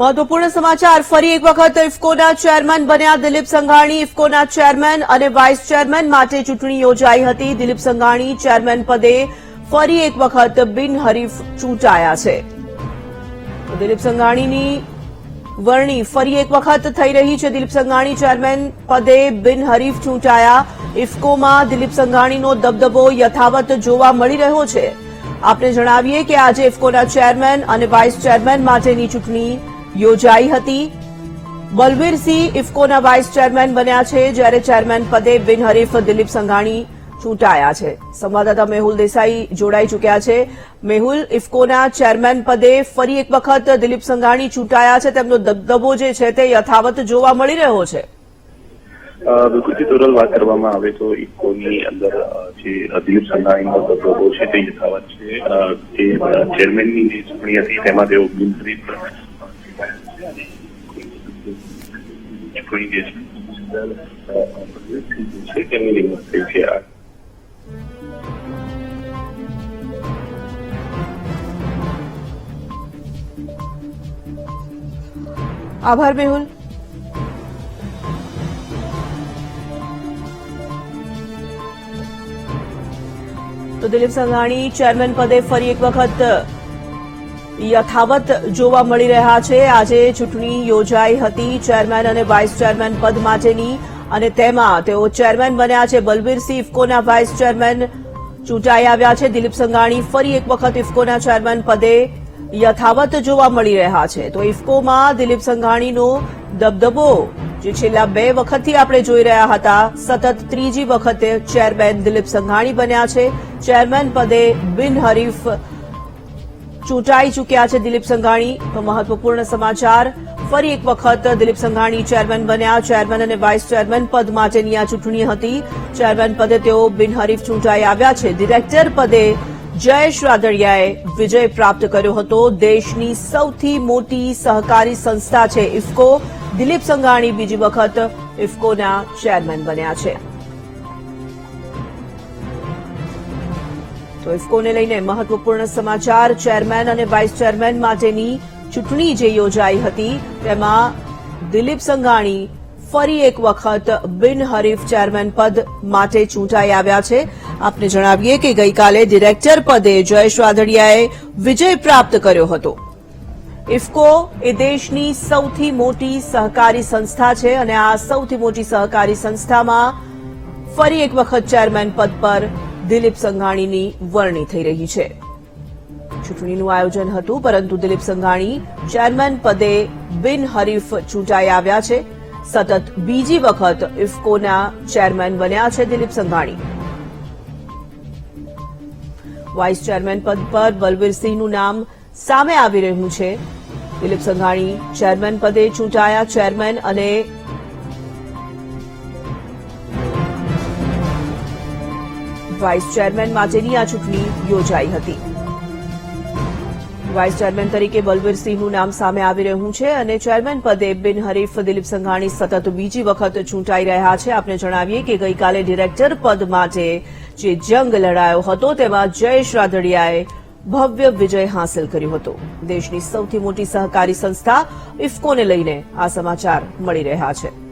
મહત્વપૂર્ણ સમાચાર, ફરી એક વખત ઇફકોના ચેરમેન બન્યા દિલીપ સંઘાણી. ઇફકોના ચેરમેન અને વાઇસ ચેરમેન માટે ચૂંટણી યોજાઈ હતી. દિલીપ સંઘાણી ચેરમેન પદે ફરી એક વખત બિનહરીફ ચૂંટાયા છે. દિલીપ સંઘાણીની વરણી ફરી એક વખત થઈ રહી છે. દિલીપ સંઘાણી ચેરમેન પદે બિનહરીફ ચૂંટાયા. ઇફકોમાં દિલીપ સંઘાણીનો દબદબો યથાવત જોવા મળી રહ્યો છે. આપને જણાવીએ કે આજે ઇફકોના ચેરમેન અને વાઇસ ચેરમેન માટેની ચૂંટણી યોજાઈ હતી. બલવીરસિંહ ઇફકોના વાઇસ ચેરમેન બન્યા છે, જ્યારે ચેરમેન પદે બિનહરીફ દિલીપ સંઘાણી ચૂંટાયા છે. સંવાદદાતા મેહુલ દેસાઈ જોડાઈ ચૂક્યા છે. મેહુલ, ઇફકોના ચેરમેન પદે ફરી એક વખત દિલીપ સંઘાણી ચૂંટાયા છે. તેમનો દબદબો જે છે તે યથાવત જોવા મળી રહ્યો છે. બિલકુલથી વાત કરવામાં આવે તો ઇફકોની અંદર જે દિલીપ સંઘાણીનો દબદબો છે તે યથાવત છે. જે ચેરમેનની ચૂંટણી હતી તેમાં તેઓ બિનહરીફ ચૂંટણી જે છે અ, જે છે તેમની નિમણૂક થઈ છે આ આભાર મેહુલ તો દિલીપ સંઘાણી ચેરમેન પદે ફરી એક વખત યથાવત જોવા મળી રહ્યા છે. આજે ચૂંટણી યોજાઈ હતી. ચેરમેન અને વાઇસ ચેરમેન પદ માટેની અને તેમાં તેઓ ચેરમેન બન્યા છે. બલબીરસિંહ ઇફકોના વાઇસ ચેરમેન ચૂંટાઈ આવ્યા છે. દિલીપ સંઘાણી ફરી એક વખત ઇફકોના ચેરમેન પદે યથાવત જોવા મળી રહ્યા છે. તો ઇફકોમાં દિલીપ સંઘાણીનો દબદબો જે છેલ્લા બે વખતથી આપણે જોઈ રહ્યા હતા, સતત ત્રીજી વખતે ચેરમેન દિલીપ સંઘાણી બન્યા છે. ચેરમેન પદે બિનહરીફ ચૂંટાઈ ચૂક્યા છે દિલીપ સંઘાણી. તો મહત્વપૂર્ણ સમાચાર, ફરી એક વખત દિલીપ સંઘાણી ચેરમેન બન્યા. ચેરમેન અને વાઇસ ચેરમેન પદ માટેની આ ચૂંટણી હતી. ચેરમેન પદે તેઓ બિનહરીફ ચૂંટાઈ આવ્યા છે. ડિરેક્ટર પદે જયેશ રાદડિયાએ વિજય પ્રાપ્ત કર્યો હતો. દેશની સૌથી મોટી સહકારી સંસ્થા છે ઇફકો. દિલીપ સંઘાણી બીજી વખત ઇફકોના ચેરમેન બન્યા છે. તો ઇફકોને લઈને મહત્વપૂર્ણ સમાચાર. ચેરમેન અને વાઇસ ચેરમેન માટેની ચૂંટણી જે યોજાઈ હતી, તેમાં દિલીપ સંઘાણી ફરી એક વખત બિનહરીફ ચેરમેન પદ માટે ચૂંટાઈ આવ્યા છે. આપને જણાવીએ કે ગઈકાલે ડિરેક્ટર પદે જયેશ વાધડિયાએ વિજય પ્રાપ્ત કર્યો હતો. ઇફકો એ દેશની સૌથી મોટી સહકારી સંસ્થા છે અને આ સૌથી મોટી સહકારી સંસ્થામાં ફરી એક વખત ચેરમેન પદ પર દિલીપ સંઘાણીની વરણી થઈ રહી છે. ચૂંટણીનું આયોજન હતું, પરંતુ દિલીપ સંઘાણી ચેરમેન પદે બિનહરીફ ચૂંટાઈ આવ્યા છે. સતત બીજી વખત ઇફકોના ચેરમેન બન્યા છે દિલીપ સંઘાણી. વાઇસ ચેરમેન પદ પર બલવીરસિંહનું નામ સામે આવી રહ્યું છે. દિલીપ સંઘાણી ચેરમેન પદે ચૂંટાયા ચેરમેન અને વાઇસ ચેરમેન માટેની આ ચૂંટણી યોજાઈ હતી. વાઇસ ચેરમેન તરીકે બલવીરસિંહનું નામ સામે આવી રહ્યું છે અને ચેરમેન પદે બિનહરીફ દિલીપ સંઘાણી સતત બીજી વખત ચૂંટાઈ રહ્યા છે. આપને જણાવીએ કે ગઈકાલે ડિરેક્ટર પદ માટે જે જંગ લડાયો હતો તેમાં જયેશ રાદડિયાએ ભવ્ય વિજય હાંસલ કર્યો હતો. દેશની સૌથી મોટી સહકારી સંસ્થા ઇફકોને લઈને આ સમાચાર મળી રહ્યા છે.